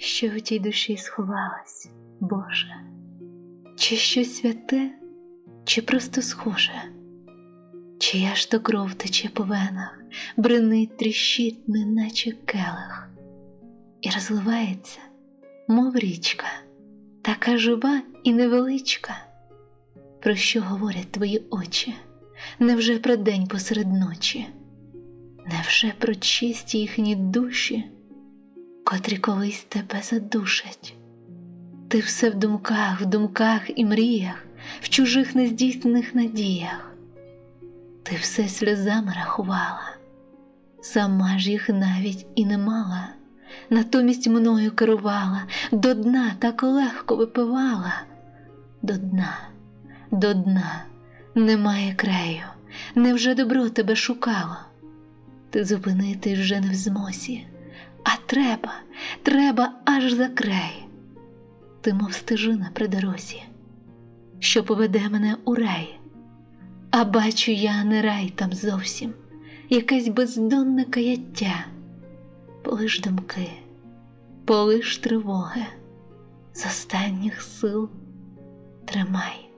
що в тій душі сховалась, Боже, чи щось святе, чи просто схоже, чия ж то кров тече по венах, бренить тріщить, неначе келих, і розливається, мов річка, така жива і невеличка. Про що говорять твої очі? Невже про день посеред ночі? Невже про чисті їхні душі, котрі колись тебе задушать? Ти все в думках, в думках і мріях, в чужих нездійснених надіях. Ти все сльозами рахувала, сама ж їх навіть і не мала, натомість мною керувала, до дна так легко випивала, до дна, до дна. Немає краю, невже добро тебе шукало? Ти зупинити вже не в змозі, а треба, треба аж за край. Ти, мов стежина при дорозі, що поведе мене у рай, а бачу я не рай там зовсім, якесь бездонне каяття, полиш думки, полиш тривоги, з останніх сил тримай.